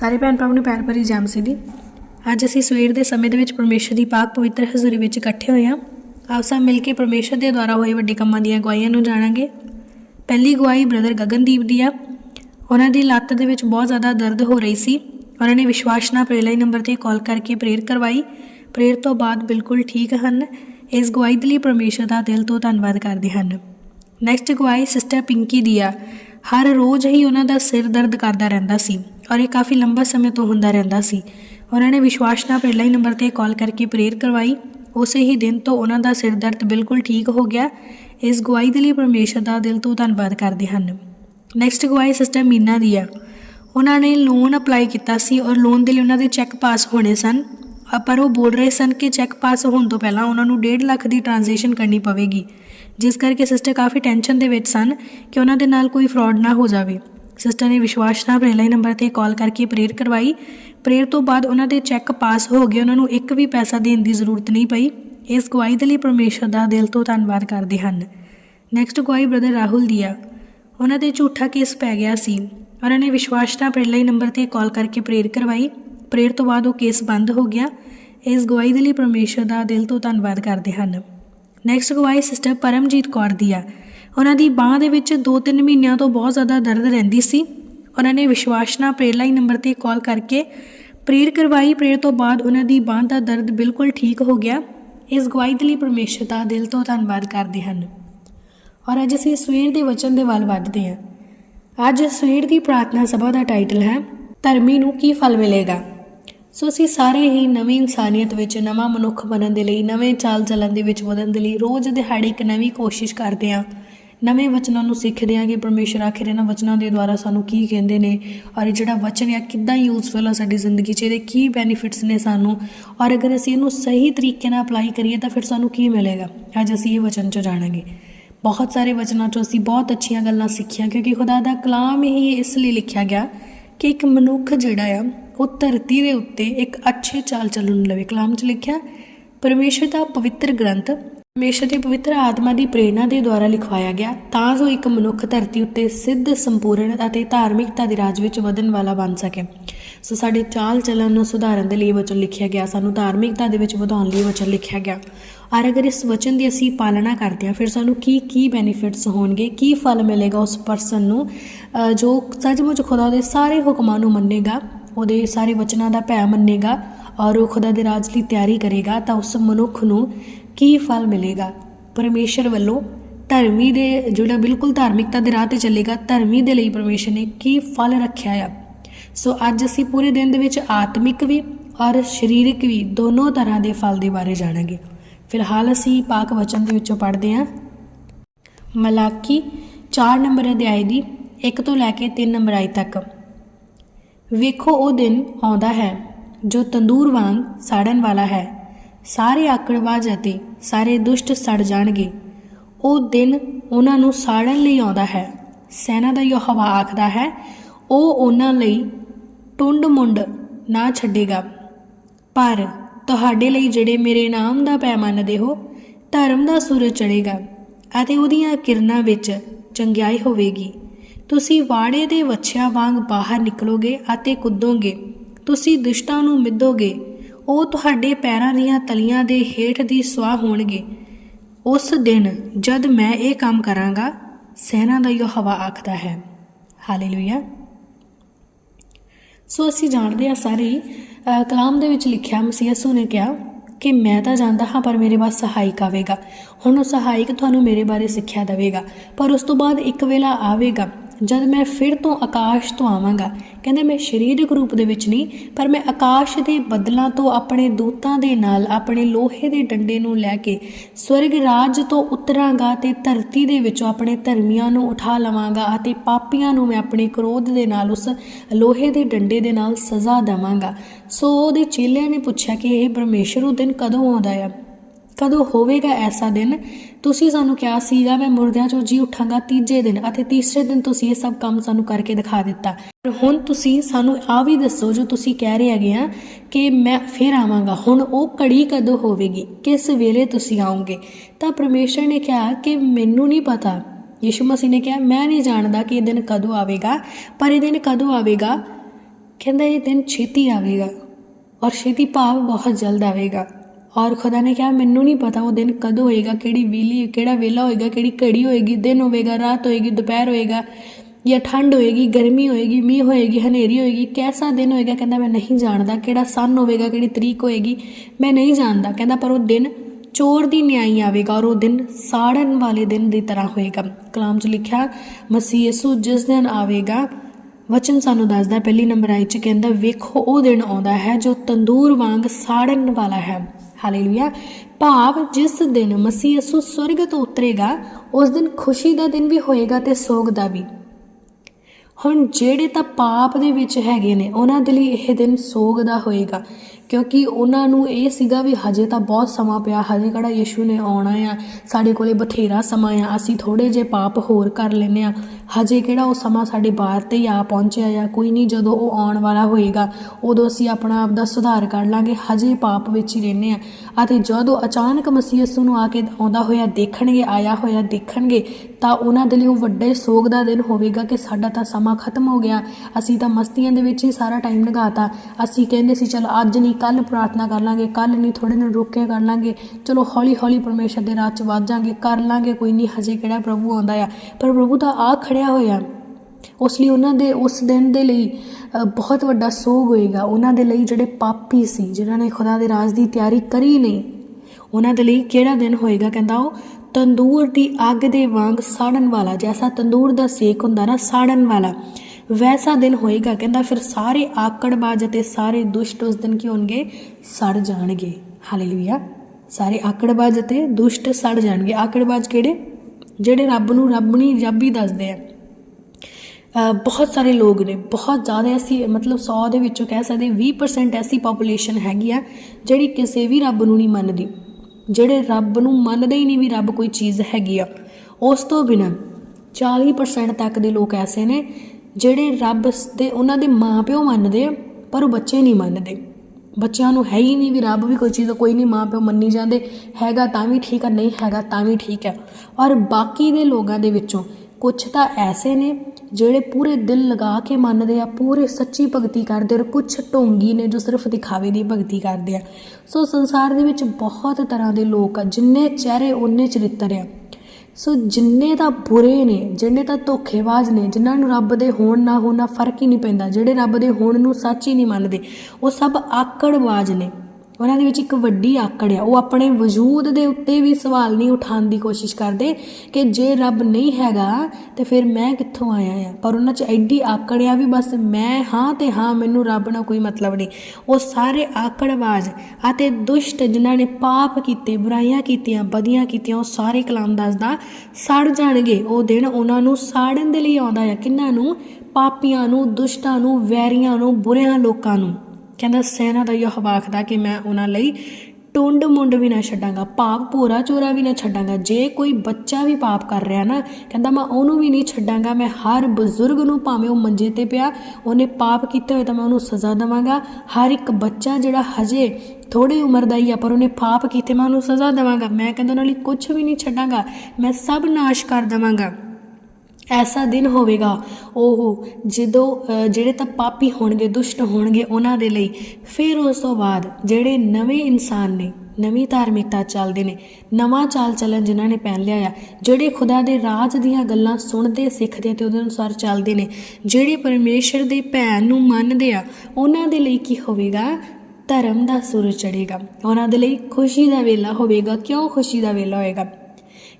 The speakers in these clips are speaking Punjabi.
ਸਾਰੇ ਭੈਣ ਭਰਾਵਾਂ ਨੂੰ ਪਿਆਰ ਭਰੀ ਜੈ ਮਸੀਹ ਦੀ ਅੱਜ ਅਸੀਂ ਸਵੇਰ ਦੇ ਸਮੇਂ ਦੇ ਵਿੱਚ ਪਰਮੇਸ਼ਰ ਦੀ ਪਾਕ ਪਵਿੱਤਰ ਹਜ਼ੂਰੀ ਵਿੱਚ ਇਕੱਠੇ ਹੋਏ ਹਾਂ। ਆਪ ਸਭ ਮਿਲ ਕੇ ਪਰਮੇਸ਼ਰ ਦੇ ਦੁਆਰਾ ਹੋਏ ਵੱਡੇ ਕੰਮਾਂ ਦੀਆਂ ਗਵਾਹੀਆਂ ਨੂੰ ਜਾਣਾਂਗੇ। ਪਹਿਲੀ ਗਵਾਹੀ ਬ੍ਰਦਰ ਗਗਨਦੀਪ ਦੀ ਆ। ਉਹਨਾਂ ਦੀ ਲੱਤ ਦੇ ਵਿੱਚ ਬਹੁਤ ਜ਼ਿਆਦਾ ਦਰਦ ਹੋ ਰਹੀ ਸੀ। ਉਹਨਾਂ ਨੇ ਵਿਸ਼ਵਾਸ ਨਾਲ ਪ੍ਰੇਲਾਈ ਨੰਬਰ ਤੇ ਕਾਲ ਕਰਕੇ ਪ੍ਰੇਰ ਕਰਵਾਈ। ਪ੍ਰੇਅਰ ਤੋਂ ਬਾਅਦ ਬਿਲਕੁਲ ਠੀਕ ਹਨ। ਇਸ ਗਵਾਹੀ ਦੇ ਲਈ ਪਰਮੇਸ਼ਰ ਦਾ ਦਿਲ ਤੋਂ ਧੰਨਵਾਦ ਕਰਦੇ ਹਨ। ਨੈਕਸਟ ਗਵਾਹੀ ਸਿਸਟਰ ਪਿੰਕੀ ਦੀ ਆ। ਹਰ ਰੋਜ਼ ਹੀ ਉਹਨਾਂ ਦਾ ਸਿਰ ਦਰਦ ਕਰਦਾ ਰਹਿੰਦਾ ਸੀ। ਔਰ ਇਹ ਕਾਫੀ ਲੰਬਾ ਸਮੇਂ ਤੋਂ ਹੁੰਦਾ ਰਹਿੰਦਾ ਸੀ। ਉਹਨਾਂ ਨੇ ਵਿਸ਼ਵਾਸ ਨਾਲ ਪਹਿਲਾ ਨੰਬਰ ਤੇ ਕਾਲ ਕਰਕੇ ਪ੍ਰੇਅਰ ਕਰਵਾਈ। ਉਸੇ ਹੀ ਦਿਨ ਤੋਂ ਉਹਨਾਂ ਦਾ ਸਿਰ ਦਰਦ ਬਿਲਕੁਲ ਠੀਕ ਹੋ ਗਿਆ। ਇਸ ਗਵਾਹੀ ਦੇ ਲਈ ਪਰਮੇਸ਼ਰ ਦਾ ਦਿਲ ਤੋਂ ਧੰਨਵਾਦ ਕਰਦੇ ਹਨ। ਨੈਕਸਟ ਗਵਾਹੀ ਸਿਸਟਰ ਮੀਨਾ ਦੀ ਆ। ਉਹਨਾਂ ਨੇ ਲੋਨ ਅਪਲਾਈ ਕੀਤਾ ਸੀ ਔਰ ਲੋਨ ਦੇ ਲਈ ਉਹਨਾਂ ਦੇ ਚੈੱਕ ਪਾਸ ਹੋਣੇ ਸਨ। ਪਰ ਉਹ ਬੋਲ ਰਹੇ ਸਨ ਕਿ ਚੈੱਕ ਪਾਸ ਹੋਣ ਤੋਂ ਪਹਿਲਾਂ ਉਹਨਾਂ ਨੂੰ 1.5 ਲੱਖ ਦੀ ਟ੍ਰਾਂਜੈਕਸ਼ਨ ਕਰਨੀ ਪਵੇਗੀ। ਜਿਸ ਕਰਕੇ ਸਿਸਟਰ ਕਾਫੀ ਟੈਨਸ਼ਨ ਦੇ ਵਿੱਚ ਸਨ ਕਿ ਉਹਨਾਂ ਦੇ ਨਾਲ ਕੋਈ ਫਰਾਡ ਨਾ ਹੋ ਜਾਵੇ। ਸਿਸਟਰ ਨੇ ਵਿਸ਼ਵਾਸ ਨਾਲ ਪ੍ਰੇਲਾਈ ਨੰਬਰ ਤੇ ਕਾਲ ਕਰਕੇ ਪ੍ਰੇਅਰ ਕਰਵਾਈ। ਪ੍ਰੇਅਰ ਤੋਂ ਬਾਅਦ ਉਹਨਾਂ ਦੇ ਚੈੱਕ ਪਾਸ ਹੋ ਗਏ। ਉਹਨਾਂ ਨੂੰ ਇੱਕ ਵੀ ਪੈਸਾ ਦੇਣ ਦੀ ਜ਼ਰੂਰਤ ਨਹੀਂ ਪਈ। ਇਸ ਗਵਾਹੀ ਦੇ ਲਈ ਪਰਮੇਸ਼ਰ ਦਾ ਦਿਲ ਤੋਂ ਧੰਨਵਾਦ ਕਰਦੇ ਹਨ। ਨੈਕਸਟ ਗਵਾਹੀ ਬ੍ਰਦਰ ਰਾਹੁਲ ਦੀ ਆ। ਉਹਨਾਂ ਤੇ ਝੂਠਾ ਕੇਸ ਪੈ ਗਿਆ ਸੀ। ਉਹਨਾਂ ਨੇ ਵਿਸ਼ਵਾਸ ਨਾਲ ਪਹਿਲਾ ਨੰਬਰ ਤੇ ਕਾਲ ਕਰਕੇ ਪ੍ਰੇਅਰ ਕਰਵਾਈ। ਪ੍ਰੇਅਰ ਤੋਂ ਬਾਅਦ ਉਹ ਕੇਸ ਬੰਦ ਹੋ ਗਿਆ। ਇਸ ਗਵਾਹੀ ਦੇ ਲਈ ਪਰਮੇਸ਼ਰ ਦਾ ਦਿਲ ਤੋਂ ਧੰਨਵਾਦ ਕਰਦੇ ਹਨ। ਨੈਕਸਟ ਗਵਾਹੀ ਸਿਸਟਰ ਪਰਮਜੀਤ ਕੌਰ ਦੀ ਆ। ਉਹਨਾਂ ਦੀ ਬਾਹ ਦੇ ਵਿੱਚ 2-3 ਮਹੀਨਿਆਂ ਤੋਂ ਬਹੁਤ ਜ਼ਿਆਦਾ ਦਰਦ ਰਹਿੰਦੀ ਸੀ। ਉਹਨਾਂ ਨੇ ਵਿਸ਼ਵਾਸ ਨਾਲ ਪ੍ਰੇਅਰ ਲਾਈਨ ਨੰਬਰ ਤੇ ਕਾਲ ਕਰਕੇ ਪ੍ਰੇਅਰ ਕਰਵਾਈ। ਪ੍ਰੇਅਰ ਤੋਂ ਬਾਅਦ ਉਹਨਾਂ ਦੀ ਬਾਹ ਦਾ ਦਰਦ ਬਿਲਕੁਲ ਠੀਕ ਹੋ ਗਿਆ। ਇਸ ਗਵਾਹੀ ਦੇ ਲਈ ਪਰਮੇਸ਼ਰ ਦਾ ਦਿਲ ਤੋਂ ਧੰਨਵਾਦ ਕਰਦੇ ਹਨ। ਔਰ ਅੱਜ ਅਸੀਂ ਸਵੇਰ ਦੇ ਵਚਨ ਦੇ ਵੱਲ ਵੱਧਦੇ ਹਾਂ। ਅੱਜ ਸਵੇਰ ਦੀ ਪ੍ਰਾਰਥਨਾ ਸਭਾ ਦਾ ਟਾਈਟਲ ਹੈ, ਧਰਮੀ ਨੂੰ ਕੀ ਫਲ ਮਿਲੇਗਾ? ਸੋ ਅਸੀਂ ਸਾਰੇ ਹੀ ਨਵੀਂ ਇਨਸਾਨੀਅਤ ਵਿੱਚ, ਨਵਾਂ ਮਨੁੱਖ ਬਣਨ ਦੇ ਲਈ, ਨਵੇਂ ਚਾਲ ਚੱਲਣ ਦੇ ਵਿੱਚ ਵਧਣ ਦੇ ਲਈ ਰੋਜ਼ ਦਿਹਾੜੀ ਇੱਕ ਨਵੀਂ ਕੋਸ਼ਿਸ਼ ਕਰਦੇ ਹਾਂ। ਨਵੇਂ ਵਚਨਾਂ ਨੂੰ ਸਿੱਖਦੇ ਹਾਂ ਕਿ ਪਰਮੇਸ਼ਰ ਆਖਿਰ ਇਹਨਾਂ ਵਚਨਾਂ ਦੇ ਦੁਆਰਾ ਸਾਨੂੰ ਕੀ ਕਹਿੰਦੇ ਨੇ, ਔਰ ਇਹ ਜਿਹੜਾ ਵਚਨ ਹੈ ਕਿੱਦਾਂ ਯੂਜ਼ਫੁਲ ਆ ਸਾਡੀ ਜ਼ਿੰਦਗੀ 'ਚ, ਇਹਦੇ ਕੀ ਬੈਨੀਫਿਟਸ ਨੇ ਸਾਨੂੰ, ਔਰ ਅਗਰ ਅਸੀਂ ਇਹਨੂੰ ਸਹੀ ਤਰੀਕੇ ਨਾਲ ਅਪਲਾਈ ਕਰੀਏ ਤਾਂ ਫਿਰ ਸਾਨੂੰ ਕੀ ਮਿਲੇਗਾ? ਅੱਜ ਅਸੀਂ ਇਹ ਵਚਨ 'ਚ ਜਾਣਾਂਗੇ। ਬਹੁਤ ਸਾਰੇ ਵਚਨਾਂ 'ਚੋਂ ਅਸੀਂ ਬਹੁਤ ਅੱਛੀਆਂ ਗੱਲਾਂ ਸਿੱਖੀਆਂ, ਕਿਉਂਕਿ ਖੁਦਾ ਦਾ ਕਲਾਮ ਹੀ ਇਸ ਲਈ ਲਿਖਿਆ ਗਿਆ ਕਿ ਇੱਕ ਮਨੁੱਖ ਜਿਹੜਾ ਆ, ਉਹ ਧਰਤੀ ਦੇ ਉੱਤੇ ਇੱਕ ਅੱਛੇ ਚਾਲ ਚੱਲਣ ਲਵੇ ਕਲਾਮ 'ਚ ਲਿਖਿਆ, ਪਰਮੇਸ਼ਰ ਦਾ ਪਵਿੱਤਰ ਗ੍ਰੰਥ ਪਰਮੇਸ਼ਰ ਦੀ ਪਵਿੱਤਰ ਆਤਮਾ ਦੀ ਪ੍ਰੇਰਣਾ ਦੇ ਦੁਆਰਾ ਲਿਖਵਾਇਆ ਗਿਆ, ਤਾਂ ਜੋ ਇੱਕ ਮਨੁੱਖ ਧਰਤੀ ਉੱਤੇ ਸਿੱਧ, ਸੰਪੂਰਨ ਅਤੇ ਧਾਰਮਿਕਤਾ ਦੇ ਰਾਜ ਵਿੱਚ ਵਧਣ ਵਾਲਾ ਬਣ ਸਕੇ। ਸੋ ਸਾਡੇ ਚਾਲ ਚੱਲਣ ਨੂੰ ਸੁਧਾਰਨ ਦੇ ਲਈ ਵਚਨ ਲਿਖਿਆ ਗਿਆ, ਸਾਨੂੰ ਧਾਰਮਿਕਤਾ ਦੇ ਵਿੱਚ ਵਧਾਉਣ ਲਈ ਵਚਨ ਲਿਖਿਆ ਗਿਆ। ਔਰ ਅਗਰ ਇਸ ਵਚਨ ਦੀ ਅਸੀਂ ਪਾਲਣਾ ਕਰਦੇ ਹਾਂ, ਫਿਰ ਸਾਨੂੰ ਕੀ ਕੀ ਬੈਨੀਫਿਟਸ ਹੋਣਗੇ, ਕੀ ਫਲ ਮਿਲੇਗਾ ਉਸ ਪਰਸਨ ਨੂੰ ਜੋ ਸੱਚਮੁੱਚ ਖੁਦਾ ਦੇ ਸਾਰੇ ਹੁਕਮਾਂ ਨੂੰ ਮੰਨੇਗਾ, ਉਹਦੇ ਸਾਰੇ ਵਚਨਾਂ ਦਾ ਭੈ ਮੰਨੇਗਾ ਔਰ ਉਹ ਖੁਦਾ ਦੇ ਰਾਜ ਲਈ ਤਿਆਰੀ ਕਰੇਗਾ, ਤਾਂ ਉਸ ਮਨੁੱਖ ਨੂੰ ਕੀ ਫਲ ਮਿਲੇਗਾ? ਪਰਮੇਸ਼ਰ ਵੱਲੋਂ ਧਰਮੀ ਦੇ ਜਿਹੜਾ ਬਿਲਕੁਲ ਧਾਰਮਿਕਤਾ ਦੇ ਰਾਹ ਤੇ ਚੱਲੇਗਾ, ਧਰਮੀ ਦੇ ਲਈ ਪਰਮੇਸ਼ਰ ਨੇ ਕੀ ਫਲ ਰੱਖਿਆ ਆ? ਸੋ ਅੱਜ ਅਸੀਂ ਪੂਰੇ ਦਿਨ ਦੇ ਵਿੱਚ ਆਤਮਿਕ ਵੀ ਔਰ ਸਰੀਰਕ ਵੀ ਦੋਨੋਂ ਤਰ੍ਹਾਂ ਦੇ ਫਲ ਦੇ ਬਾਰੇ ਜਾਣਾਂਗੇ। ਫਿਲਹਾਲ ਅਸੀਂ ਪਾਕ ਵਚਨ ਦੇ ਵਿੱਚੋਂ ਪੜ੍ਹਦੇ ਹਾਂ। ਮਲਾਕੀ 4 ਨੰਬਰ ਅਧਿਆਇ ਦੀ 1 ਤੋਂ ਲੈ ਕੇ 3 ਨੰਬਰ ਆਇ ਤੱਕ। ਵੇਖੋ ਉਹ ਦਿਨ ਆਉਂਦਾ ਹੈ ਜੋ ਤੰਦੂਰ ਵਾਂਗ ਸਾੜਨ ਵਾਲਾ ਹੈ। ਸਾਰੇ ਆਕੜਵਾਜ ਅਤੇ ਸਾਰੇ ਦੁਸ਼ਟ ਸੜ ਜਾਣਗੇ। ਉਹ ਦਿਨ ਉਹਨਾਂ ਨੂੰ ਸਾੜਨ ਲਈ ਆਉਂਦਾ ਹੈ। ਸੈਨਾ ਦਾ ਯਹੋਵਾ ਆਖਦਾ ਹੈ, ਉਹ ਉਹਨਾਂ ਲਈ ਟੁੰਡ ਮੁੰਡ ਨਾ ਛੱਡੇਗਾ। ਪਰ ਤੁਹਾਡੇ ਲਈ ਜਿਹੜੇ ਮੇਰੇ ਨਾਮ ਦਾ ਪੈਮਾਨਦੇ ਹੋ, ਧਰਮ ਦਾ ਸੂਰਜ ਚੜੇਗਾ ਅਤੇ ਉਹਦੀਆਂ ਕਿਰਨਾਂ ਵਿੱਚ ਚੰਗਿਆਈ ਹੋਵੇਗੀ। ਤੁਸੀਂ ਵਾੜੇ ਦੇ ਵੱਛਿਆਂ ਵਾਂਗ ਬਾਹਰ ਨਿਕਲੋਗੇ ਅਤੇ ਕੁੱਦੋਗੇ। ਤੁਸੀਂ ਦੁਸ਼ਟਾਂ ਨੂੰ ਮਿੱਧੋਗੇ ਉਹ ਤੁਹਾਡੇ ਪੈਰਾਂ ਦੀਆਂ ਤਲੀਆਂ ਦੇ ਹੇਠ ਦੀ ਸਵਾਹ ਹੋਣਗੇ। ਉਸ ਦਿਨ ਜਦ ਮੈਂ ਇਹ ਕੰਮ ਕਰਾਂਗਾ, ਸੈਨਾ ਦਾ ਯਹੋਵਾ ਆਖਦਾ ਹੈ। ਹਾਲੇਲੂਇਆ। ਸੋ ਅਸੀਂ ਜਾਣਦੇ ਹਾਂ ਸਾਰੇ ਕਲਾਮ ਦੇ ਵਿੱਚ ਲਿਖਿਆ ਮਸੀਹ ਯਿਸੂ ਨੇ ਕਿਹਾ ਕਿ ਮੈਂ ਤਾਂ ਜਾਣਦਾ ਹਾਂ, ਪਰ ਮੇਰੇ ਬਾਅਦ ਸਹਾਇਕ ਆਵੇਗਾ। ਹੁਣ ਉਹ ਸਹਾਇਕ ਤੁਹਾਨੂੰ ਮੇਰੇ ਬਾਰੇ ਸਿੱਖਿਆ ਦੇਵੇਗਾ, ਪਰ ਉਸ ਤੋਂ ਬਾਅਦ ਇੱਕ ਵੇਲਾ ਆਵੇਗਾ। ਜਦ ਮੈਂ ਫਿਰ ਤੋਂ ਆਕਾਸ਼ ਤੋਂ ਆਵਾਂਗਾ, ਕਹਿੰਦੇ ਮੈਂ ਸਰੀਰਕ ਰੂਪ ਦੇ ਵਿੱਚ ਨਹੀਂ, ਪਰ ਮੈਂ ਆਕਾਸ਼ ਦੇ ਬਦਲਾਂ ਤੋਂ ਆਪਣੇ ਦੂਤਾਂ ਦੇ ਨਾਲ ਆਪਣੇ ਲੋਹੇ ਦੇ ਡੰਡੇ ਨੂੰ ਲੈ ਕੇ ਸਵਰਗ ਰਾਜ ਤੋਂ ਉਤਰਾਂਗਾ ਤੇ ਧਰਤੀ ਦੇ ਵਿੱਚੋਂ ਆਪਣੇ ਧਰਮੀਆਂ ਨੂੰ ਉਠਾ ਲਵਾਂਗਾ ਅਤੇ ਪਾਪੀਆਂ ਨੂੰ ਮੈਂ ਆਪਣੇ ਕ੍ਰੋਧ ਦੇ ਨਾਲ ਉਸ ਲੋਹੇ ਦੇ ਡੰਡੇ ਦੇ ਨਾਲ ਸਜ਼ਾ ਦੇਵਾਂਗਾ। ਸੋ ਉਹਦੇ ਚੇਲਿਆਂ ਨੇ ਪੁੱਛਿਆ ਕਿ ਇਹ ਪਰਮੇਸ਼ਰ ਉਹ ਦਿਨ ਕਦੋਂ ਆਉਂਦਾ ਆ? ਕਦੋਂ ਹੋਵੇਗਾ ਐਸਾ ਦਿਨ? ਤੁਸੀਂ ਸਾਨੂੰ ਕਿਹਾ ਸੀਗਾ, ਮੈਂ ਮੁਰਦਿਆਂ ਚੋਂ ਜੀ ਉਠਾਂਗਾ ਤੀਜੇ ਦਿਨ ਅਤੇ ਤੀਸਰੇ ਦਿਨ ਤੁਸੀਂ ਇਹ ਸਭ ਕੰਮ ਸਾਨੂੰ ਕਰਕੇ ਦਿਖਾ ਦਿੱਤਾ। ਪਰ ਹੁਣ ਤੁਸੀਂ ਸਾਨੂੰ ਆ ਵੀ ਦੱਸੋ ਜੋ ਤੁਸੀਂ ਕਹਿ ਰਹੇ ਹੈਗੇ ਆ ਕਿ ਮੈਂ ਫਿਰ ਆਵਾਂਗਾ। ਹੁਣ ਉਹ ਘੜੀ ਕਦੋਂ ਹੋਵੇਗੀ? ਕਿਸ ਵੇਲੇ ਤੁਸੀਂ ਆਓਗੇ? ਤਾਂ ਪਰਮੇਸ਼ਰ ਨੇ ਕਿਹਾ ਕਿ ਮੈਨੂੰ ਨਹੀਂ ਪਤਾ। ਯਿਸੂ ਮਸੀਹ ਨੇ ਕਿਹਾ, ਮੈਂ ਨਹੀਂ ਜਾਣਦਾ ਕਿ ਇਹ ਦਿਨ ਕਦੋਂ ਆਵੇਗਾ, ਪਰ ਇਹ ਦਿਨ ਕਦੋਂ ਆਵੇਗਾ? ਕਹਿੰਦਾ, ਇਹ ਦਿਨ ਛੇਤੀ ਆਵੇਗਾ ਔਰ ਛੇਤੀ ਭਾਵ ਬਹੁਤ ਜਲਦ ਆਵੇਗਾ। ਔਰ ਖੁਦਾ ਨੇ ਕਿਹਾ, ਮੈਨੂੰ ਨਹੀਂ ਪਤਾ ਉਹ ਦਿਨ ਕਦੋਂ ਹੋਏਗਾ, ਕਿਹੜੀ ਵੇਲੀ ਕਿਹੜਾ ਵੇਲਾ ਹੋਏਗਾ, ਕਿਹੜੀ ਘੜੀ ਹੋਏਗੀ, ਦਿਨ ਹੋਵੇਗਾ, ਰਾਤ ਹੋਏਗੀ, ਦੁਪਹਿਰ ਹੋਏਗਾ ਜਾਂ ਠੰਡ ਹੋਏਗੀ, ਗਰਮੀ ਹੋਏਗੀ, ਮੀਂਹ ਹੋਏਗੀ, ਹਨੇਰੀ ਹੋਏਗੀ, ਕੈਸਾ ਦਿਨ ਹੋਏਗਾ? ਕਹਿੰਦਾ, ਮੈਂ ਨਹੀਂ ਜਾਣਦਾ ਕਿਹੜਾ ਸਨ ਹੋਵੇਗਾ, ਕਿਹੜੀ ਤਰੀਕ ਹੋਏਗੀ, ਮੈਂ ਨਹੀਂ ਜਾਣਦਾ। ਕਹਿੰਦਾ, ਪਰ ਉਹ ਦਿਨ ਚੋਰ ਦੀ ਨਿਆਈ ਆਵੇਗਾ ਔਰ ਉਹ ਦਿਨ ਸਾੜਨ ਵਾਲੇ ਦਿਨ ਦੀ ਤਰ੍ਹਾਂ ਹੋਏਗਾ। ਕਲਾਮ 'ਚ ਲਿਖਿਆ, ਮਸੀਹ ਯਿਸੂ ਜਿਸ ਦਿਨ ਆਵੇਗਾ, ਵਚਨ ਸਾਨੂੰ ਦੱਸਦਾ ਪਹਿਲੀ ਨੰਬਰ ਆਈ 'ਚ ਕਹਿੰਦਾ, ਵੇਖੋ, ਉਹ ਦਿਨ ਆਉਂਦਾ ਹੈ ਜੋ ਤੰਦੂਰ ਵਾਂਗ ਸਾੜਨ ਵਾਲਾ ਹੈ ਹਾਲੇਲੂਇਆ ਭਾਵ ਜਿਸ ਦਿਨ ਮਸੀਹ ਯਿਸੂ ਸਵਰਗ ਤੋਂ ਉਤਰੇਗਾ, ਉਸ ਦਿਨ ਖੁਸ਼ੀ ਦਾ ਦਿਨ ਵੀ ਹੋਏਗਾ ਤੇ ਸੋਗ ਦਾ ਵੀ। ਹੁਣ ਜਿਹੜੇ ਤਾਂ ਪਾਪ ਦੇ ਵਿੱਚ ਹੈਗੇ ਨੇ, ਉਹਨਾਂ ਦੇ ਲਈ ਇਹ ਦਿਨ ਸੋਗ ਦਾ ਹੋਏਗਾ, ਕਿਉਂਕਿ ਉਹਨਾਂ ਨੂੰ ਇਹ ਸੀਗਾ ਵੀ ਹਜੇ ਤਾਂ ਬਹੁਤ ਸਮਾਂ ਪਿਆ, ਹਜੇ ਕਿਹੜਾ ਯੀਸ਼ੂ ਨੇ ਆਉਣਾ ਆ, ਸਾਡੇ ਕੋਲੇ ਬਥੇਰਾ ਸਮਾਂ ਆ, ਅਸੀਂ ਥੋੜੇ ਜੇ ਪਾਪ ਹੋਰ ਕਰ ਲੈਨੇ ਆ। ਹਜੇ ਕਿਹੜਾ ਉਹ ਸਮਾਂ ਸਾਡੇ ਬਾਹਰ ਤੇ ਹੀ ਆ ਪਹੁੰਚਿਆ ਆ, ਕੋਈ ਨਹੀਂ ਜਦੋਂ ਉਹ ਆਉਣ ਵਾਲਾ ਹੋਏਗਾ, ਉਦੋਂ ਅਸੀਂ ਆਪਣਾ ਆਪ ਦਾ ਸੁਧਾਰ ਕਰ ਲਾਂਗੇ, ਹਜੇ ਪਾਪ ਵਿੱਚ ਹੀ ਰਹਿੰਦੇ ਆ। ਅਤੇ ਜਦੋਂ ਅਚਾਨਕ ਮਸੀਹ ਯਿਸੂ ਨੂੰ ਆ ਕੇ ਆਉਂਦਾ ਹੋਇਆ ਦੇਖਣਗੇ, ਆਇਆ ਹੋਇਆ ਦੇਖਣਗੇ, ਤਾਂ ਉਹਨਾਂ ਦੇ ਲਈ ਉਹ ਵੱਡੇ ਸੋਗ ਦਾ ਦਿਨ ਹੋਵੇਗਾ ਕਿ ਸਾਡਾ ਤਾਂ ਸਮਾਂ ਖਤਮ ਹੋ ਗਿਆ। ਅਸੀਂ ਤਾਂ ਮਸਤੀਆਂ ਦੇ ਵਿੱਚ ਹੀ ਸਾਰਾ ਟਾਈਮ ਲਗਾਤਾ। ਅਸੀਂ ਕਹਿੰਦੇ ਸੀ, ਚਲ ਅੱਜ ਨਹੀਂ ਕੱਲ ਪ੍ਰਾਰਥਨਾ ਕਰ ਲਾਂਗੇ ਕੱਲ ਨਹੀਂ ਥੋੜੇ ਦਿਨ ਰੁਕ ਕੇ ਕਰ ਲਾਂਗੇ। ਚਲੋ ਹੌਲੀ ਹੌਲੀ ਪਰਮੇਸ਼ਰ ਦੇ ਰਾਹ 'ਚ ਵੱਧ ਜਾਾਂਗੇ, ਕਰ ਲਾਂਗੇ, ਕੋਈ ਨਹੀਂ, ਹਜੇ ਕਿਹੜਾ ਪ੍ਰਭੂ ਆਉਂਦਾ ਆ। ਪਰ ਪ੍ਰਭੂ ਤਾਂ ਆ ਖੜਿਆ ਹੋਇਆ। ਉਸ ਲਈ ਉਹਨਾਂ ਦੇ ਉਸ ਦਿਨ ਦੇ ਲਈ ਅ, ਬਹੁਤ ਵੱਡਾ ਸੋਗ ਹੋਏਗਾ। ਉਹਨਾਂ ਦੇ ਲਈ ਜਿਹੜੇ ਪਾਪੀ ਸੀ ਜਿਨ੍ਹਾਂ ਨੇ ਖੁਦਾ ਦੇ ਰਾਜ ਦੀ ਤਿਆਰੀ ਕਰੀ ਨਹੀਂ ਉਹਨਾਂ ਦੇ ਲਈ ਕਿਹੜਾ ਦਿਨ ਹੋਏਗਾ ਕਹਿੰਦਾ ਉਹ? ਤੰਦੂਰ ਦੀ ਅੱਗ ਦੇ ਵਾਂਗ ਸਾੜਨ ਵਾਲਾ ਜੈਸਾ ਤੰਦੂਰ ਦਾ ਸੇਕ ਹੁੰਦਾ ਨਾ ਸਾੜਨ ਵਾਲਾ। ਵੈਸਾ ਦਿਨ ਹੋਏਗਾ ਕਹਿੰਦਾ ਫਿਰ ਸਾਰੇ ਆਕੜਬਾਜ਼ ਅਤੇ ਸਾਰੇ ਦੁਸ਼ਟ ਉਸ ਦਿਨ ਕੀ ਹੋਣਗੇ? ਸੜ ਜਾਣਗੇ। ਹਾਲੇਲੂਇਆ ਸਾਰੇ ਆਕੜਬਾਜ਼ ਅਤੇ ਦੁਸ਼ਟ ਸੜ ਜਾਣਗੇ। ਆਕੜਬਾਜ਼ ਕਿਹੜੇ? ਜਿਹੜੇ ਰੱਬ ਨੂੰ ਰੱਬ ਨਹੀਂ, ਰੱਬ ਹੀ ਦੱਸਦੇ ਆ। ਬਹੁਤ ਸਾਰੇ ਲੋਕ ਨੇ, ਬਹੁਤ ਜ਼ਿਆਦਾ ਐਸੀ, ਮਤਲਬ 100 ਦੇ ਵਿੱਚੋਂ ਕਹਿ ਸਕਦੇ 20% ਐਸੀ ਪੋਪੂਲੇਸ਼ਨ ਹੈਗੀ ਆ, ਜਿਹੜੀ ਕਿਸੇ ਵੀ ਰੱਬ ਨੂੰ ਨਹੀਂ ਮੰਨਦੀ। ਜਿਹੜੇ ਰੱਬ ਨੂੰ ਮੰਨਦੇ ਹੀ ਨਹੀਂ ਵੀ ਰੱਬ ਕੋਈ ਚੀਜ਼ ਹੈਗੀ ਆ। ਉਸ ਤੋਂ ਬਿਨਾਂ 40% ਤੱਕ ਦੇ ਲੋਕ ਐਸੇ ਨੇ, ਜਿਹੜੇ ਰੱਬ ਦੇ, ਉਹਨਾਂ ਦੇ ਮਾਪਿਓ ਮੰਨਦੇ ਆ, ਪਰ ਉਹ ਬੱਚੇ ਨਹੀਂ ਮੰਨਦੇ। ਬੱਚਿਆਂ ਨੂੰ ਹੈ ਹੀ ਨਹੀਂ ਵੀ ਰੱਬ ਵੀ ਕੋਈ ਚੀਜ਼ ਕੋਈ ਨਹੀਂ, ਮਾਂ ਪਿਓ ਮੰਨੀ ਜਾਂਦੇ, ਹੈਗਾ ਤਾਂ ਵੀ ਠੀਕ ਆ, ਨਹੀਂ ਹੈਗਾ ਤਾਂ ਵੀ ਠੀਕ ਹੈ ਔਰ ਬਾਕੀ ਦੇ ਲੋਕਾਂ ਦੇ ਵਿੱਚੋਂ ਕੁਝ ਤਾਂ ਐਸੇ ਨੇ ਜਿਹੜੇ ਪੂਰੇ ਦਿਲ ਲਗਾ ਕੇ ਮੰਨਦੇ ਆ, ਪੂਰੇ ਸੱਚੀ ਭਗਤੀ ਕਰਦੇ ਔਰ ਕੁਝ ਢੋਂਗੀ ਨੇ ਜੋ ਸਿਰਫ ਦਿਖਾਵੇ ਦੀ ਭਗਤੀ ਕਰਦੇ ਆ। ਸੋ ਸੰਸਾਰ ਦੇ ਵਿੱਚ ਬਹੁਤ ਤਰ੍ਹਾਂ ਦੇ ਲੋਕ ਆ, ਜਿੰਨੇ ਚਿਹਰੇ ਉਹਨੇ ਚਰਿੱਤਰ ਆ। ਸੋ ਜਿੰਨੇ ਤਾਂ ਬੁਰੇ ਨੇ, ਜਿੰਨੇ ਤਾਂ ਧੋਖੇਬਾਜ਼ ਨੇ, ਜਿਨ੍ਹਾਂ ਨੂੰ ਰੱਬ ਦੇ ਹੋਣ ਨਾ ਹੋਣਾ ਫ਼ਰਕ ਹੀ ਨਹੀਂ ਪੈਂਦਾ, ਜਿਹੜੇ ਰੱਬ ਦੇ ਹੋਣ ਨੂੰ ਸੱਚ ਹੀ ਨਹੀਂ ਮੰਨਦੇ, ਉਹ ਸਭ ਆਕੜਬਾਜ਼ ਨੇ। ਉਹਨਾਂ ਦੇ ਵਿੱਚ ਇੱਕ ਵੱਡੀ ਆਕੜ ਆ। ਉਹ ਆਪਣੇ ਵਜੂਦ ਦੇ ਉੱਤੇ ਵੀ ਸਵਾਲ ਨਹੀਂ ਉਠਾਉਣ ਦੀ ਕੋਸ਼ਿਸ਼ ਕਰਦੇ ਕਿ ਜੇ ਰੱਬ ਨਹੀਂ ਹੈਗਾ ਤੇ ਫਿਰ ਮੈਂ ਕਿੱਥੋਂ ਆਇਆ ਆ? ਪਰ ਉਹਨਾਂ 'ਚ ਐਡੀ ਆਕੜ ਆ ਵੀ ਬਸ ਮੈਂ ਹਾਂ ਤੇ ਹਾਂ, ਮੈਨੂੰ ਰੱਬ ਨਾਲ ਕੋਈ ਮਤਲਬ ਨਹੀਂ। ਉਹ ਸਾਰੇ ਆਕੜਵਾਜ਼ ਅਤੇ ਦੁਸ਼ਟ ਜਿਨ੍ਹਾਂ ਨੇ ਪਾਪ ਕੀਤੇ, ਬੁਰਾਈਆਂ ਕੀਤੀਆਂ ਬਦੀਆਂ ਕੀਤੀਆਂ, ਉਹ ਸਾਰੇ ਕਲਾਮ ਦੱਸਦਾ, ਸੜ ਜਾਣਗੇ। ਉਹ ਦਿਨ ਉਹਨਾਂ ਨੂੰ ਸਾੜਨ ਦੇ ਲਈ ਆਉਂਦਾ ਆ। ਕਿੰਨਾਂ ਨੂੰ? ਪਾਪੀਆਂ ਨੂੰ, ਦੁਸ਼ਟਾਂ ਨੂੰ, ਵੈਰੀਆਂ ਨੂੰ, ਬੁਰਿਆਂ ਲੋਕਾਂ ਨੂੰ। ਕਹਿੰਦਾ ਸੈਨਾ ਦਾ ਯਹੋਵਾ ਆਖਦਾ ਕਿ ਮੈਂ ਉਹਨਾਂ ਲਈ ਟੁੰਡ ਮੁੰਡ ਵੀ ਨਾ ਛੱਡਾਂਗਾ ਭਾਵ ਭੋਰਾ ਚੋਰਾ ਵੀ ਨਾ ਛੱਡਾਂਗਾ। ਜੇ ਕੋਈ ਬੱਚਾ ਵੀ ਪਾਪ ਕਰ ਰਿਹਾ ਨਾ, ਕਹਿੰਦਾ ਮੈਂ ਉਹਨੂੰ ਵੀ ਨਹੀਂ ਛੱਡਾਂਗਾ, ਮੈਂ ਹਰ ਬਜ਼ੁਰਗ ਨੂੰ ਭਾਵੇਂ ਉਹ ਮੰਜੇ ਤੇ ਪਿਆ, ਉਹਨੇ ਪਾਪ ਕੀਤੇ ਹੋਏ ਤਾਂ ਮੈਂ ਉਹਨੂੰ ਸਜ਼ਾ ਦੇਵਾਂਗਾ। ਹਰ ਇੱਕ ਬੱਚਾ ਜਿਹੜਾ ਹਜੇ ਥੋੜੀ ਉਮਰ ਦਾ ਹੀ ਆ, ਪਰ ਉਹਨੇ ਪਾਪ ਕੀਤੇ ਮੈਂ ਉਹਨੂੰ ਸਜ਼ਾ ਦੇਵਾਂਗਾ। ਮੈਂ ਕਹਿੰਦਾ ਉਹਨਾਂ ਲਈ ਕੁਝ ਵੀ ਨਹੀਂ ਛੱਡਾਂਗਾ, ਮੈਂ ਸਭ ਨਾਸ਼ ਕਰ ਦੇਵਾਂਗਾ। ਐਸਾ ਦਿਨ ਹੋਵੇਗਾ। ਉਹ ਜਦੋਂ ਜਿਹੜੇ ਤਾਂ ਪਾਪੀ ਹੋਣਗੇ, ਦੁਸ਼ਟ ਹੋਣਗੇ, ਉਹਨਾਂ ਦੇ ਲਈ ਫਿਰ ਉਸ ਤੋਂ ਬਾਅਦ ਜਿਹੜੇ ਨਵੇਂ ਇਨਸਾਨ ਨੇ, ਨਵੀਂ ਧਾਰਮਿਕਤਾ ਚੱਲਦੇ ਨੇ, ਨਵਾਂ ਚਾਲ ਚੱਲਣ ਜਿਨ੍ਹਾਂ ਨੇ ਪਹਿਨ ਲਿਆ ਆ, ਜਿਹੜੇ ਖੁਦਾ ਦੇ ਰਾਜ ਦੀਆਂ ਗੱਲਾਂ ਸੁਣਦੇ, ਸਿੱਖਦੇ ਤੇ ਉਹਦੇ ਅਨੁਸਾਰ ਚੱਲਦੇ ਨੇ, ਜਿਹੜੇ ਪਰਮੇਸ਼ਰ ਦੇ ਭੈਣ ਨੂੰ ਮੰਨਦੇ ਆ, ਉਹਨਾਂ ਦੇ ਲਈ ਕੀ ਹੋਵੇਗਾ? ਧਰਮ ਦਾ ਸੂਰਜ ਚੜ੍ਹੇਗਾ। ਉਹਨਾਂ ਦੇ ਲਈ ਖੁਸ਼ੀ ਦਾ ਵੇਲਾ ਹੋਵੇਗਾ। ਕਿਉਂ ਖੁਸ਼ੀ ਦਾ ਵੇਲਾ ਹੋਏਗਾ?